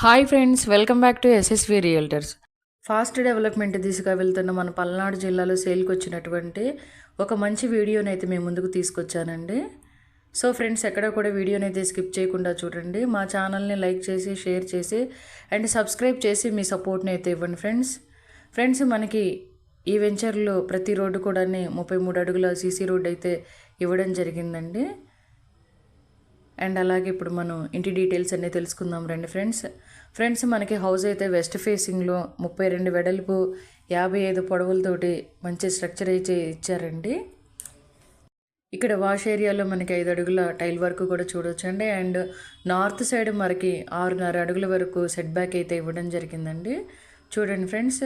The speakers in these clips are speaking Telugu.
Hi friends welcome back to SSV realtors fast development దిశగా వెళ్తున్న మన పల్నాడు జిల్లాలో సేల్కి వచ్చినటువంటి ఒక మంచి వీడియోని అయితే మేము ముందుకు తీసుకొచ్చానండి. సో ఫ్రెండ్స్ ఎక్కడ కూడా వీడియోని అయితే స్కిప్ చేయకుండా చూడండి. మా ఛానల్ని లైక్ చేసి షేర్ చేసి అండ్ సబ్స్క్రైబ్ చేసి మీ సపోర్ట్ని అయితే ఇవ్వండి ఫ్రెండ్స్ ఫ్రెండ్స్ మనకి ఈ వెంచర్లో ప్రతి రోడ్డు కూడా ముప్పై మూడు అడుగుల సీసీ రోడ్ అయితే ఇవ్వడం జరిగిందండి. అండ్ అలాగే ఇప్పుడు మనం ఇంటి డీటెయిల్స్ అన్నీ తెలుసుకుందాం రండి ఫ్రెండ్స్. ఫ్రెండ్స్ మనకి హౌస్ అయితే వెస్ట్ ఫేసింగ్లో ముప్పై రెండు వెడల్పు యాభై ఐదు పొడవులతోటి మంచి స్ట్రక్చర్ అయితే ఇచ్చారండి. ఇక్కడ వాష్ ఏరియాలో మనకి ఐదు అడుగుల టైల్ వర్క్ కూడా చూడొచ్చండి. అండ్ నార్త్ సైడ్ మనకి ఆరున్నర అడుగుల వరకు సెట్ బ్యాక్ అయితే ఇవ్వడం జరిగిందండి. చూడండి ఫ్రెండ్స్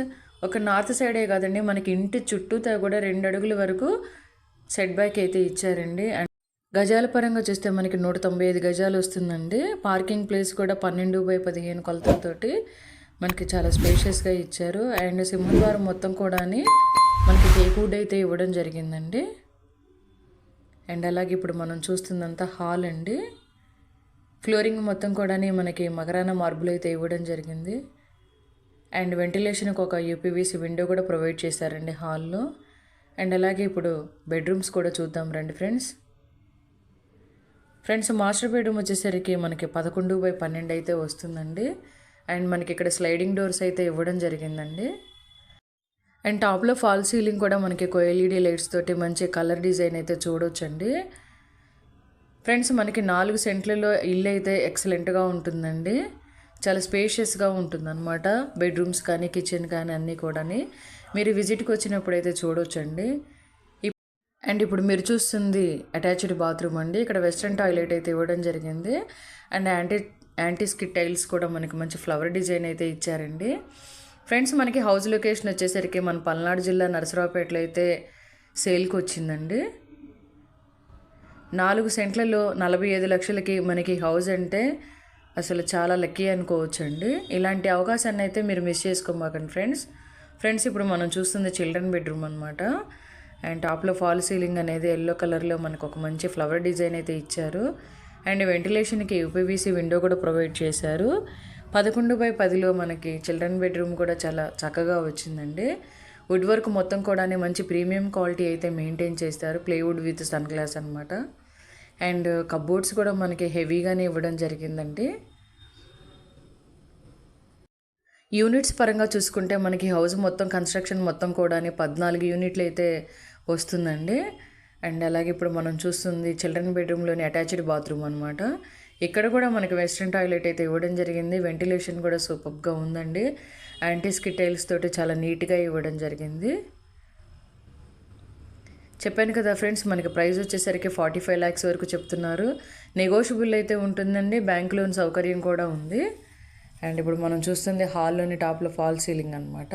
ఒక నార్త్ సైడే కాదండి మనకి ఇంటి చుట్టూతో కూడా రెండు అడుగుల వరకు సెట్ బ్యాక్ అయితే ఇచ్చారండి. అండ్ గజాల పరంగా చూస్తే మనకి నూట తొంభై ఐదు గజాలు వస్తుందండి. పార్కింగ్ ప్లేస్ కూడా పన్నెండు బై పదిహేను కొలతలతోటి మనకి చాలా స్పేషియస్గా ఇచ్చారు. అండ్ సింహద్వారం మొత్తం కూడా మనకి టేకూడ్ అయితే ఇవ్వడం జరిగిందండి. అండ్ అలాగే ఇప్పుడు మనం చూస్తుందంతా హాల్ అండి. ఫ్లోరింగ్ మొత్తం కూడా మనకి మకరాన మార్బుల్ అయితే ఇవ్వడం జరిగింది. అండ్ వెంటిలేషన్కి ఒక యూపీవీసీ విండో కూడా ప్రొవైడ్ చేశారండి హాల్లో. అండ్ అలాగే ఇప్పుడు బెడ్రూమ్స్ కూడా చూద్దాం రండి ఫ్రెండ్స్ ఫ్రెండ్స్ మాస్టర్ బెడ్రూమ్ వచ్చేసరికి మనకి పదకొండు బై పన్నెండు అయితే వస్తుందండి. అండ్ మనకి ఇక్కడ స్లైడింగ్ డోర్స్ అయితే ఇవ్వడం జరిగిందండి. అండ్ టాప్లో ఫాల్ సీలింగ్ కూడా మనకి ఒక ఎల్ఈడి లైట్స్ తోటి మంచి కలర్ డిజైన్ అయితే చూడొచ్చండి. ఫ్రెండ్స్ మనకి నాలుగు సెంట్లలో ఇల్లు అయితే ఎక్సలెంట్గా ఉంటుందండి. చాలా స్పేషియస్గా ఉంటుందన్నమాట. బెడ్రూమ్స్ కానీ కిచెన్ కానీ అన్నీ కూడా మీరు విజిట్కి వచ్చినప్పుడు అయితే చూడొచ్చండి. అండ్ ఇప్పుడు మీరు చూస్తుంది అటాచ్డ్ బాత్రూమ్ అండి. ఇక్కడ వెస్ట్రన్ టాయిలెట్ అయితే ఇవ్వడం జరిగింది. And anti anti skid tiles కూడా మనకి మంచి ఫ్లవర్ డిజైన్ అయితే ఇచ్చారండి. ఫ్రెండ్స్ మనకి హౌస్ లొకేషన్ వచ్చేసరికి మన పల్నాడు జిల్లా నరసరావుపేటలో అయితే సేల్కి వచ్చిందండి. నాలుగు సెంట్లలో నలభై ఐదు లక్షలకి మనకి హౌస్ అంటే అసలు చాలా లక్కీ అనుకోవచ్చండి. ఇలాంటి అవకాశాన్ని అయితే మీరు మిస్ చేసుకోమాకండి ఫ్రెండ్స్. ఫ్రెండ్స్ ఇప్పుడు మనం చూస్తుంది చిల్డ్రన్ బెడ్రూమ్ అనమాట అండ్ టాప్లో ఫాల్ సీలింగ్ అనేది ఎల్లో కలర్లో మనకు ఒక మంచి ఫ్లవర్ డిజైన్ అయితే ఇచ్చారు. అండ్ వెంటిలేషన్కి యూపీవీసీ విండో కూడా ప్రొవైడ్ చేశారు. పదకొండు బై పదిలో మనకి చిల్డ్రన్ బెడ్రూమ్ కూడా చాలా చక్కగా వచ్చిందండి. వుడ్ వర్క్ మొత్తం కూడా మంచి ప్రీమియం క్వాలిటీ అయితే మెయింటైన్ చేస్తారు. ప్లేవుడ్ విత్ సన్ గ్లాస్ అనమాట అండ్ కబోర్డ్స్ కూడా మనకి హెవీగానే ఇవ్వడం జరిగిందండి. యూనిట్స్ పరంగా చూసుకుంటే మనకి హౌస్ మొత్తం కన్స్ట్రక్షన్ మొత్తం కూడా పద్నాలుగు యూనిట్లు అయితే వస్తుందండి. అండ్ అలాగే ఇప్పుడు మనం చూస్తుంది చిల్డ్రన్ బెడ్రూమ్లోని అటాచ్డ్ బాత్రూమ్ అనమాట ఇక్కడ కూడా మనకి వెస్ట్రన్ టాయిలెట్ అయితే ఇవ్వడం జరిగింది. వెంటిలేషన్ కూడా సూపర్గా ఉందండి. యాంటీస్కి టైల్స్ తోటి చాలా నీట్గా ఇవ్వడం జరిగింది. చెప్పాను కదా ఫ్రెండ్స్ మనకి ప్రైస్ వచ్చేసరికి ఫార్టీ ఫైవ్ ల్యాక్స్ వరకు చెప్తున్నారు. నెగోషియబుల్ అయితే ఉంటుందండి. బ్యాంక్ లోన్ సౌకర్యం కూడా ఉంది. అండ్ ఇప్పుడు మనం చూస్తుంది హాల్లోని టాప్లో ఫాల్ సీలింగ్ అనమాట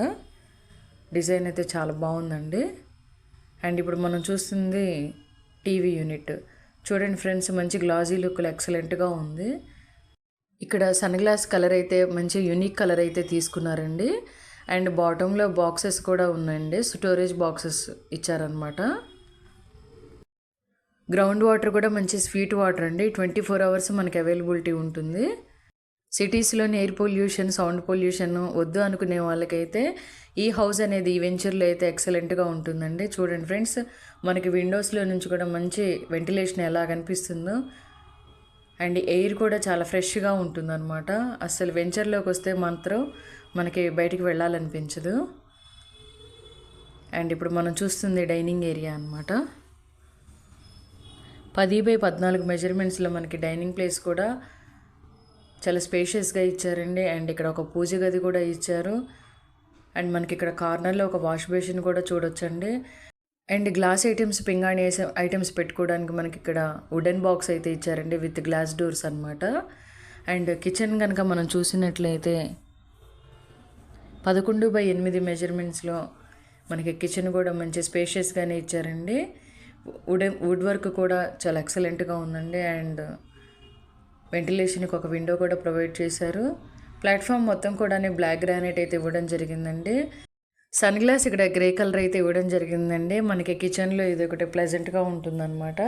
డిజైన్ అయితే చాలా బాగుందండి. అండ్ ఇప్పుడు మనం చూస్తుంది టీవీ యూనిట్. చూడండి ఫ్రెండ్స్ మంచి గ్లాజీ లుక్లు ఎక్సలెంట్గా ఉంది. ఇక్కడ సన్ గ్లాస్ కలర్ అయితే మంచి యూనిక్ కలర్ అయితే తీసుకున్నారండి. అండ్ బాటంలో బాక్సెస్ కూడా ఉన్నాయండి. స్టోరేజ్ బాక్సెస్ ఇచ్చారనమాట గ్రౌండ్ వాటర్ కూడా మంచి స్వీట్ వాటర్ అండి. ట్వంటీ ఫోర్ అవర్స్ మనకి అవైలబిలిటీ ఉంటుంది. సిటీస్లోని ఎయిర్ పొల్యూషన్ సౌండ్ పొల్యూషన్ వద్దు అనుకునే వాళ్ళకైతే ఈ హౌస్ అనేది ఈ వెంచర్లో అయితే ఎక్సలెంట్గా ఉంటుందండి. చూడండి ఫ్రెండ్స్ మనకి విండోస్లో నుంచి కూడా మంచి వెంటిలేషన్ ఎలా కనిపిస్తుందో అండ్ ఎయిర్ కూడా చాలా ఫ్రెష్గా ఉంటుందన్నమాట. అసలు వెంచర్లోకి వస్తే మాత్రం మనకి బయటికి వెళ్ళాలనిపించదు. అండ్ ఇప్పుడు మనం చూస్తుంది డైనింగ్ ఏరియా అనమాట పది బై పద్నాలుగు మెజర్మెంట్స్లో మనకి డైనింగ్ ప్లేస్ కూడా చాలా స్పేషియస్గా ఇచ్చారండి. అండ్ ఇక్కడ ఒక పూజ గది కూడా ఇచ్చారు. అండ్ మనకి ఇక్కడ కార్నర్లో ఒక వాష్ బేసిన్ కూడా చూడొచ్చండి. అండ్ గ్లాస్ ఐటమ్స్ పింగాణి ఐటమ్స్ పెట్టుకోవడానికి మనకి ఇక్కడ వుడెన్ బాక్స్ అయితే ఇచ్చారండి విత్ గ్లాస్ డోర్స్ అనమాట అండ్ కిచెన్ కనుక మనం చూసినట్లయితే పదకొండు బై ఎనిమిది మెజర్మెంట్స్లో మనకి కిచెన్ కూడా మంచి స్పేషియస్గానే ఇచ్చారండి. వుడెన్ వుడ్ వర్క్ కూడా చాలా ఎక్సలెంట్గా ఉందండి. అండ్ వెంటిలేషన్కి ఒక విండో కూడా ప్రొవైడ్ చేశారు. ప్లాట్ఫామ్ మొత్తం కూడా బ్లాక్ గ్రానైట్ అయితే ఇవ్వడం జరిగిందండి. సన్ గ్లాస్ ఇక్కడ గ్రే కలర్ అయితే ఇవ్వడం జరిగిందండి. మనకి కిచెన్లో ఇది ఒకటి ప్లెజెంట్గా ఉంటుందన్నమాట.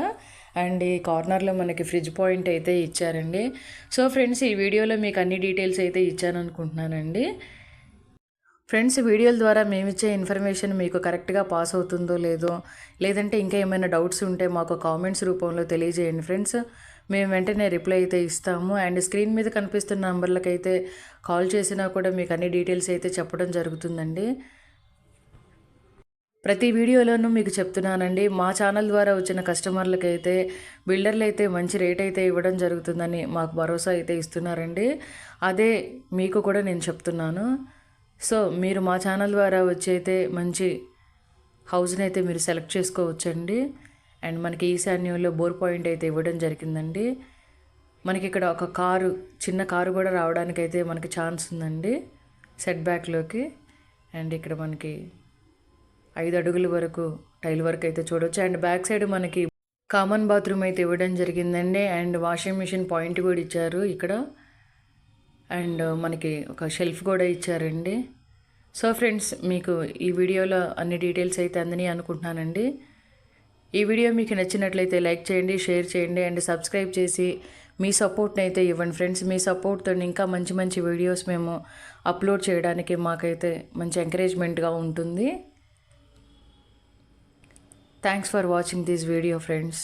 అండ్ ఈ కార్నర్లో మనకి ఫ్రిడ్జ్ పాయింట్ అయితే ఇచ్చారండి. సో ఫ్రెండ్స్ ఈ వీడియోలో మీకు అన్ని డీటెయిల్స్ అయితే ఇచ్చాను అనుకుంటున్నానండి ఫ్రెండ్స్ వీడియోల ద్వారా మేము ఇచ్చే ఇన్ఫర్మేషన్ మీకు కరెక్ట్గా పాస్ అవుతుందో లేదో లేదంటే ఇంకా ఏమైనా డౌట్స్ ఉంటే మాకు కామెంట్స్ రూపంలో తెలియజేయండి ఫ్రెండ్స్. మేము వెంటనే రిప్లై అయితే ఇస్తాము. అండ్ స్క్రీన్ మీద కనిపిస్తున్న నంబర్లకైతే కాల్ చేసినా కూడా మీకు అన్ని డీటెయిల్స్ అయితే చెప్పడం జరుగుతుందండి. ప్రతి వీడియోలోనూ మీకు చెప్తున్నానండి. మా ఛానల్ ద్వారా వచ్చిన కస్టమర్లకైతే బిల్డర్లు అయితే మంచి రేట్ అయితే ఇవ్వడం జరుగుతుందని మాకు భరోసా అయితే ఇస్తున్నారండి. అదే మీకు కూడా నేను చెప్తున్నాను. సో మీరు మా ఛానల్ ద్వారా వచ్చి అయితే మంచి హౌస్ని అయితే మీరు సెలెక్ట్ చేసుకోవచ్చండి. అండ్ మనకి ఈశాన్యంలో బోర్ పాయింట్ అయితే ఇవ్వడం జరిగిందండి. మనకి ఇక్కడ ఒక కారు చిన్న కారు కూడా రావడానికి అయితే మనకి ఛాన్స్ ఉందండి. సెట్ బ్యాక్లోకి అండ్ ఇక్కడ మనకి ఐదు అడుగుల వరకు టైల్ వర్క్ అయితే చూడవచ్చు అండ్ బ్యాక్ సైడ్ మనకి కామన్ బాత్రూమ్ అయితే ఇవ్వడం జరిగిందండి. అండ్ వాషింగ్ మిషన్ పాయింట్ కూడా ఇచ్చారు ఇక్కడ. అండ్ మనకి ఒక షెల్ఫ్ కూడా ఇచ్చారండి. సో ఫ్రెండ్స్ మీకు ఈ వీడియోలో అన్ని డీటెయిల్స్ అయితే అందని అనుకుంటున్నానండి. ఈ వీడియో మీకు నచ్చినట్లయితే లైక్ చేయండి షేర్ చేయండి అండ్ సబ్స్క్రైబ్ చేసి మీ సపోర్ట్ని అయితే ఇవ్వండి. ఫ్రెండ్స్ మీ సపోర్ట్తో ఇంకా మంచి మంచి వీడియోస్ మేము అప్లోడ్ చేయడానికి మాకైతే మంచి ఎంకరేజ్మెంట్గా ఉంటుంది. Thanks for watching this video friends